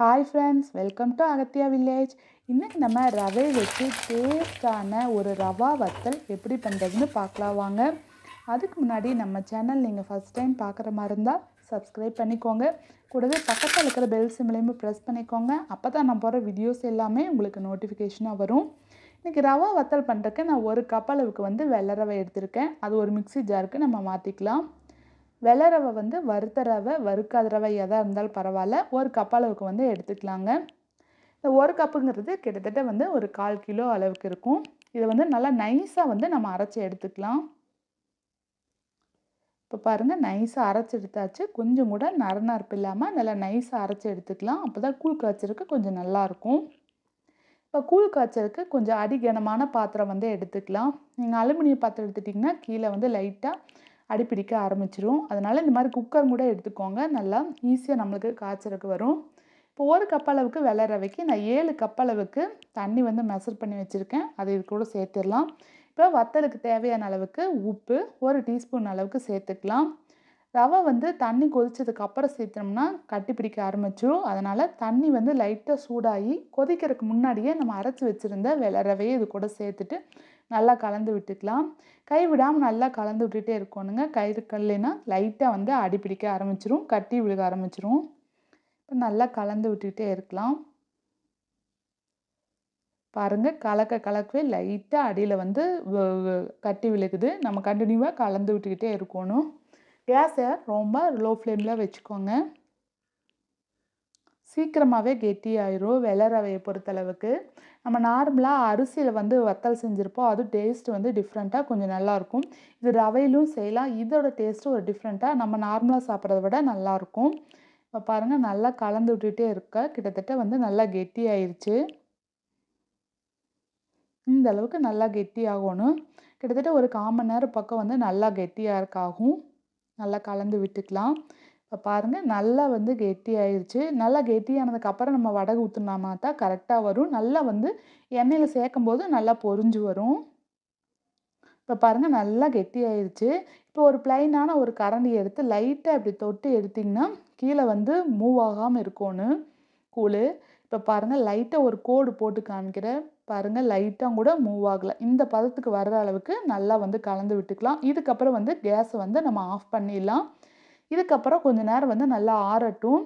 Hi friends welcome to Agathiya village இன்றைக்கி நம்ம ரவை வச்சு டேஸ்டான ஒரு ரவா வத்தல் எப்படி பண்ணுறதுன்னு பார்க்கலாம் வாங்க. அதுக்கு முன்னாடி நம்ம சேனல் நீங்கள் ஃபஸ்ட் டைம் பார்க்குற மாதிரி இருந்தால் சப்ஸ்கிரைப் பண்ணிக்கோங்க. கூடவே பக்கத்தில் இருக்கிற பெல் சிம்லையுமே ப்ரெஸ் பண்ணிக்கோங்க. அப்போ தான் நான் போகிற வீடியோஸ் எல்லாமே உங்களுக்கு நோட்டிஃபிகேஷனாக வரும். இன்றைக்கி ரவா வத்தல் பண்ணுறதுக்கு நான் ஒரு கப் அளவுக்கு வந்து வெள்ளை ரவை எடுத்திருக்கேன். அது ஒரு மிக்ஸி ஜாருக்கு நம்ம மாற்றிக்கலாம் வெள்ளை ரவை வந்து வறுத்த ரவை வறுக்காத ரவை எதாக இருந்தாலும் பரவாயில்ல. ஒரு கப் அளவுக்கு வந்து எடுத்துக்கலாங்க. இந்த ஒரு கப்புங்கிறது கிட்டத்தட்ட வந்து ஒரு கால் கிலோ அளவுக்கு இருக்கும். இதை வந்து நல்லா நைஸாக வந்து நம்ம அரைச்சி எடுத்துக்கலாம். இப்போ பாருங்கள் நைஸாக அரைச்சி எடுத்தாச்சு. கொஞ்சம் கூட நரநரப்பு இல்லாமல் நல்லா நைஸாக அரைச்சி எடுத்துக்கலாம். அப்போ தான் கூழ் காய்ச்சலுக்கு கொஞ்சம் நல்லாயிருக்கும் இப்போ கூழ் காய்ச்சலுக்கு கொஞ்சம் அடிகனமான பாத்திரம் வந்து எடுத்துக்கலாம். நீங்கள் அலுமினிய பாத்திரம் எடுத்துட்டிங்கன்னா கீழே வந்து லைட்டாக அடிப்பிடிக்க ஆரம்பிச்சிரும். அதனால் இந்த மாதிரி குக்கர் கூட எடுத்துக்கோங்க. நல்லா ஈஸியாக நம்மளுக்கு காய்ச்சலுக்கு வரும். இப்போ ஒரு கப் அளவுக்கு வெள்ளை ரவைக்கு நான் ஏழு கப் அளவுக்கு தண்ணி வந்து மெஷர் பண்ணி வச்சுருக்கேன். அதை இது கூட சேர்த்துடலாம். இப்போ வத்தலுக்கு தேவையான அளவுக்கு உப்பு ஒரு டீஸ்பூன் அளவுக்கு சேர்த்துக்கலாம். ரவை வந்து தண்ணி கொதித்ததுக்கு அப்புறம் சேர்த்தோம்னா கட்டி பிடிக்க ஆரம்பிச்சிடும் அதனால் தண்ணி வந்து லைட்டாக சூடாகி கொதிக்கிறதுக்கு முன்னாடியே நம்ம அரைச்சி வச்சுருந்த வெள்ளை ரவையை இது கூட சேர்த்துட்டு நல்லா கலந்து விட்டுக்கலாம். கை விடாமல் நல்லா கலந்து விட்டுட்டே இருக்கணுங்க. கயிறு கல்லுனா லைட்டாக வந்து அடி பிடிக்க ஆரம்பிச்சிரும். கட்டி விழுக ஆரம்பிச்சிரும். இப்போ நல்லா கலந்து விட்டுக்கிட்டே இருக்கலாம். பாருங்கள் கலக்க கலக்கவே லைட்டாக அடியில் வந்து கட்டி விழுகுது. நம்ம கண்டினியூவாக கலந்து விட்டுக்கிட்டே இருக்கணும். கேஸை ரொம்ப லோ ஃப்ளேமில் வச்சுக்கோங்க. சீக்கிரமாகவே கெட்டி ஆயிரும் வெள்ளை ரவையை பொறுத்தளவுக்கு. நம்ம நார்மலாக அரிசியில் வந்து வத்தல் செஞ்சுருப்போம் அது டேஸ்ட் வந்து டிஃப்ரெண்ட்டாக கொஞ்சம் நல்லாயிருக்கும் இது ரவையிலும் செய்யலாம் இதோட டேஸ்ட்டு ஒரு டிஃப்ரெண்ட்டாக நம்ம நார்மலாக சாப்பிட்றத விட நல்லாயிருக்கும் இப்போ பாருங்கள் நல்லா கலந்து விட்டுகிட்டே இருக்க கிட்டத்தட்ட வந்து நல்லா கெட்டி ஆயிடுச்சு இந்த அளவுக்கு நல்லா கெட்டி ஆகணும். கிட்டத்தட்ட ஒரு கால் மணி நேரம் பக்கம் வந்து நல்லா கெட்டியாக இருக்காகும். நல்லா கலந்து விட்டுக்கலாம். இப்போ பாருங்கள் நல்லா வந்து கெட்டி ஆயிடுச்சு நல்லா கெட்டியானதுக்கப்புறம் நம்ம வடகு ஊற்றுனாமா தான் கரெக்டாக வரும். நல்லா வந்து எண்ணெயில் சேர்க்கும் போது நல்லா பொரிஞ்சு வரும். இப்போ பாருங்கள் நல்லா கெட்டி ஆயிடுச்சு இப்போ ஒரு ப்ளைனான ஒரு கரண்டி எடுத்து லைட்டாக இப்படி தொட்டு எடுத்திங்கன்னா கீழே வந்து மூவ் ஆகாமல் இருக்கணும் கூழ். இப்போ பாருங்கள் லைட்டாக ஒரு கோடு போட்டு காமிக்கிறேன். பாருங்கள் லைட்டாக கூட மூவ் ஆகலை. இந்த பதத்துக்கு வர்ற அளவுக்கு நல்லா வந்து கலந்து விட்டுக்கலாம். இதுக்கப்புறம் வந்து கேஸை வந்து நம்ம ஆஃப் பண்ணிடலாம். இதுக்கப்புறம் கொஞ்சம் நேரம் வந்து நல்லா ஆறட்டும்.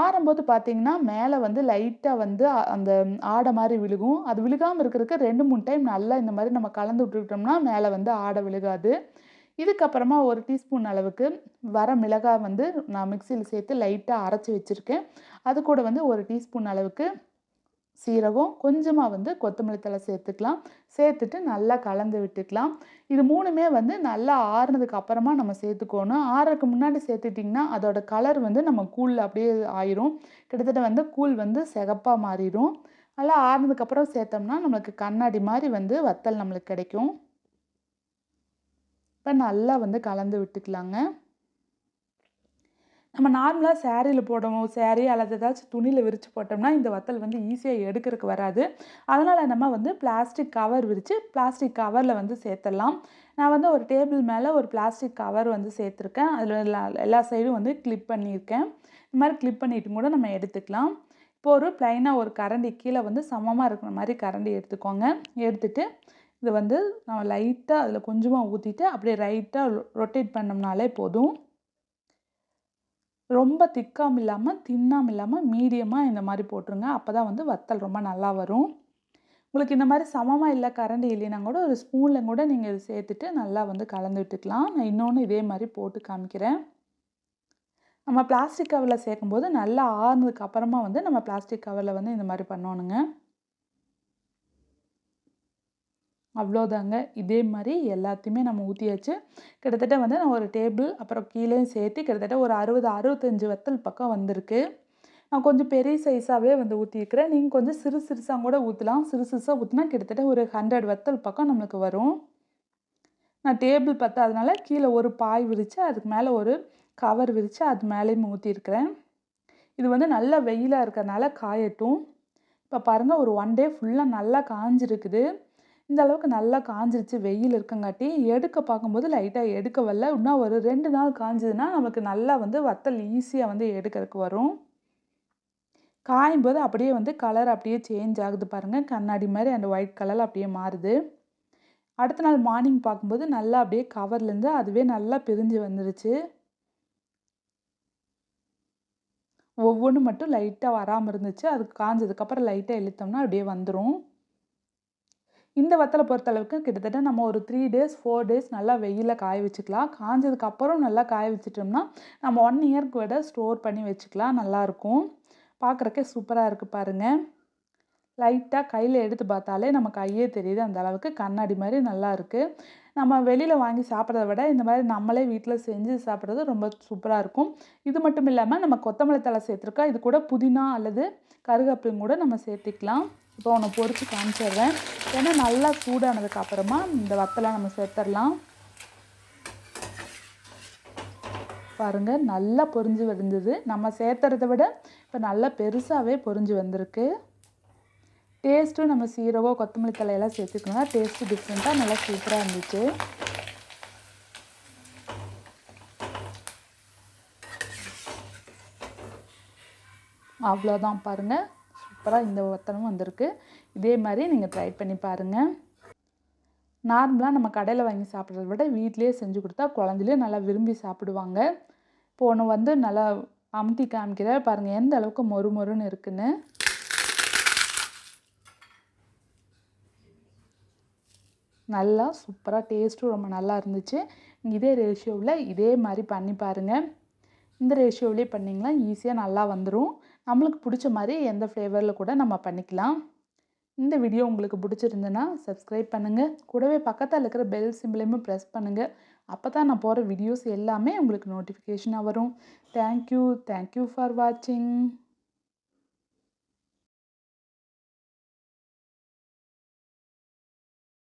ஆறும்போது பார்த்தீங்கன்னா மேலே வந்து லைட்டாக வந்து அந்த ஆடை மாதிரி விழுகும். அது விழுகாமல் இருக்கிறதுக்கு ரெண்டு மூணு டைம் நல்லா இந்த மாதிரி நம்ம கலந்து விட்டுக்கிட்டோம்னா மேலே வந்து ஆடை விழுகாது. இதுக்கப்புறமா ஒரு டீஸ்பூன் அளவுக்கு வர மிளகாய் வந்து நான் மிக்சியில் சேர்த்து லைட்டாக அரைச்சி வச்சுருக்கேன். அது கூட வந்து ஒரு டீஸ்பூன் அளவுக்கு சீரகம் கொஞ்சமாக வந்து கொத்தமல்லி தலை சேர்த்துக்கலாம். சேர்த்துட்டு நல்லா கலந்து விட்டுக்கலாம். இது மூணுமே வந்து நல்லா ஆறுனதுக்கு அப்புறமா நம்ம சேர்த்துக்கணும். ஆறுறதுக்கு முன்னாடி சேர்த்துட்டிங்கன்னா அதோட கலர் வந்து நம்ம கூழில் அப்படியே ஆயிரும். கிட்டத்தட்ட வந்து கூழ் வந்து சிகப்பாக மாறிடும் நல்லா ஆறுனதுக்கப்புறம் சேர்த்தோம்னா நம்மளுக்கு கண்ணாடி மாதிரி வந்து வத்தல் நம்மளுக்கு கிடைக்கும். இப்போ நல்லா வந்து கலந்து விட்டுக்கலாங்க. நம்ம நார்மலாக சேரீயில் போடணும் சேரீ அல்லது ஏதாச்சும் துணியில் விரித்து போட்டோம்னா இந்த வத்தல் வந்து ஈஸியாக எடுக்கிறதுக்கு வராது. அதனால் நம்ம வந்து பிளாஸ்டிக் கவர் விரித்து பிளாஸ்டிக் கவரில் வந்து சேர்த்துடலாம். நான் வந்து ஒரு டேபிள் மேலே ஒரு பிளாஸ்டிக் கவர் வந்து சேர்த்துருக்கேன். அதில் எல்லா எல்லா சைடும் வந்து கிளிப் பண்ணியிருக்கேன். இந்த மாதிரி கிளிப் பண்ணிட்டு கூட நம்ம எடுத்துக்கலாம். இப்போ ஒரு ப்ளைனாக ஒரு கரண்டி கீழே வந்து சமமாக இருக்கிற மாதிரி கரண்டி எடுத்துக்கோங்க. எடுத்துகிட்டு இது வந்து நம்ம லைட்டாக அதில் கொஞ்சமாக ஊற்றிட்டு அப்படியே ரைட்டாக ரொட்டேட் பண்ணோம்னாலே போதும். ரொம்ப திக்காம இல்லாமல் தின்னாமல் இல்லாமல் மீடியமாக இந்த மாதிரி போட்டுருங்க. அப்போ தான் வந்து வத்தல் ரொம்ப நல்லா வரும். உங்களுக்கு இந்த மாதிரி சமமாக இல்லை கரண்டி இல்லைன்னா கூட ஒரு ஸ்பூனில் கூட நீங்கள் இது சேர்த்துட்டு நல்லா வந்து கலந்து விட்டுக்கலாம். நான் இன்னொன்று இதே மாதிரி போட்டு காமிக்கிறேன். நம்ம பிளாஸ்டிக் கவரில் சேர்க்கும்போது நல்லா ஆறுனதுக்கு அப்புறமா வந்து நம்ம பிளாஸ்டிக் கவரில் வந்து இந்த மாதிரி பண்ணணுங்க. அவ்வளோதாங்க. இதே மாதிரி எல்லாத்தையுமே நம்ம ஊற்றியாச்சு கிட்டத்தட்ட வந்து நான் ஒரு டேபிள் அப்புறம் கீழேயும் சேர்த்து கிட்டத்தட்ட ஒரு அறுபது அறுபத்தஞ்சு வத்தல் பக்கம் வந்திருக்கு. நான் கொஞ்சம் பெரிய சைஸாகவே வந்து ஊற்றிருக்கிறேன் நீங்கள் கொஞ்சம் சிறு சிறுசாக கூட ஊற்றலாம் சிறு சிறுசாக ஊற்றினா கிட்டத்தட்ட ஒரு ஹண்ட்ரட் வத்தல் பக்கம் நம்மளுக்கு வரும். நான் டேபிள் பத்தாதனால கீழே ஒரு பாய் விரித்து அதுக்கு மேலே ஒரு கவர் விரித்து அது மேலேயும் ஊற்றிருக்கிறேன் இது வந்து நல்லா வெயிலாக இருக்கிறனால காயட்டும். இப்போ பாருங்கள் ஒரு ஒன் டே ஃபுல்லாக நல்லா காஞ்சிருக்குது. இந்த அளவுக்கு நல்லா காஞ்சிருச்சு வெயில் இருக்கங்காட்டி எடுக்க பார்க்கும்போது லைட்டாக எடுக்க வரல. இன்னும் ஒரு ரெண்டு நாள் காஞ்சதுன்னா நமக்கு நல்லா வந்து வத்தல் ஈஸியாக வந்து எடுக்கிறதுக்கு வரும். காயும் போது அப்படியே வந்து கலர் அப்படியே சேஞ்ச் ஆகுது பாருங்கள் கண்ணாடி மாதிரி அந்த ஒயிட் கலரில் அப்படியே மாறுது. அடுத்த நாள் மார்னிங் பார்க்கும்போது நல்லா அப்படியே கவர்லேருந்து அதுவே நல்லா பிரிஞ்சு வந்துருச்சு. ஒவ்வொன்று மட்டும் லைட்டாக வராமல் இருந்துச்சு. அது காஞ்சதுக்கப்புறம் லைட்டாக இழுத்தோம்னா அப்படியே வந்துடும் இந்த வத்தலை பொறுத்தளவுக்கு கிட்டத்தட்ட நம்ம ஒரு த்ரீ டேஸ் ஃபோர் டேஸ் நல்லா வெயிலில் காய வச்சுக்கலாம். காஞ்சதுக்கப்புறம் நல்லா காய வச்சிட்டோம்னா நம்ம ஒன் இயர்க்கு விட ஸ்டோர் பண்ணி வச்சுக்கலாம். நல்லாயிருக்கும் பார்க்குறக்கே சூப்பராக இருக்குது பாருங்கள் லைட்டாக கையில் எடுத்து பார்த்தாலே நம்ம கையே தெரியுது. அந்த அளவுக்கு கண்ணாடி மாதிரி நல்லா இருக்குது நம்ம வெளியில் வாங்கி சாப்பிட்றத விட இந்த மாதிரி நம்மளே வீட்டில் செஞ்சு சாப்பிட்றது ரொம்ப சூப்பராக இருக்கும். இது மட்டும் இல்லாமல் நம்ம கொத்தமல்லி தலை சேர்த்துருக்கோம் இது கூட புதினா அல்லது கருகப்பிலும் கூட நம்ம சேர்த்திக்கலாம். இப்போ ஒன்று பொறிச்சு காமிச்சிடுறேன். ஏன்னா நல்லா சூடானதுக்கு அப்புறமா இந்த வத்தலை நம்ம சேர்த்துடலாம். பாருங்கள் நல்லா பொரிஞ்சு வந்தது நம்ம சேர்த்துறத விட இப்போ நல்லா பெருசாகவே பொரிஞ்சு வந்திருக்கு. டேஸ்ட்டும் நம்ம சீரகம் கொத்தமல்லி தலையெல்லாம் சேர்த்துக்கணும்னா டேஸ்ட்டு டிஃப்ரெண்ட்டாக நல்லா சூப்பராக இருந்துச்சு. அவ்வளோதான் பாருங்கள் சூப்பராக இந்த வத்தலும் வந்திருக்கு. இதே மாதிரி நீங்கள் ட்ரை பண்ணி பாருங்கள் நார்மலாக நம்ம கடையில் வாங்கி சாப்பிட்றத விட வீட்லேயே செஞ்சு கொடுத்தா குழந்தைலேயும் நல்லா விரும்பி சாப்பிடுவாங்க. இப்போ ஒன்று வந்து நல்லா அமுத்தி காமிக்கிற பாருங்கள் எந்த அளவுக்கு மொறு மொறுன்னு இருக்குன்னு. நல்லா சூப்பராக டேஸ்ட்டும் ரொம்ப நல்லா இருந்துச்சு. இதே ரேஷியோவில் இதே மாதிரி பண்ணி பாருங்கள் இந்த ரேஷியோவிலே பண்ணிங்கன்னா ஈஸியாக நல்லா வந்துடும் நம்மளுக்கு பிடிச்ச மாதிரி எந்த ஃப்ளேவரில் கூட நம்ம பண்ணிக்கலாம். இந்த வீடியோ உங்களுக்கு பிடிச்சிருந்துன்னா சப்ஸ்கிரைப் பண்ணுங்கள் கூடவே பக்கத்தில் இருக்கிற பெல் சிம்பிளையுமே ப்ரெஸ் பண்ணுங்கள் அப்போ தான் நான் போகிற வீடியோஸ் எல்லாமே உங்களுக்கு நோட்டிஃபிகேஷனாக வரும். தேங்க்யூ தேங்க்யூ ஃபார் வாட்சிங்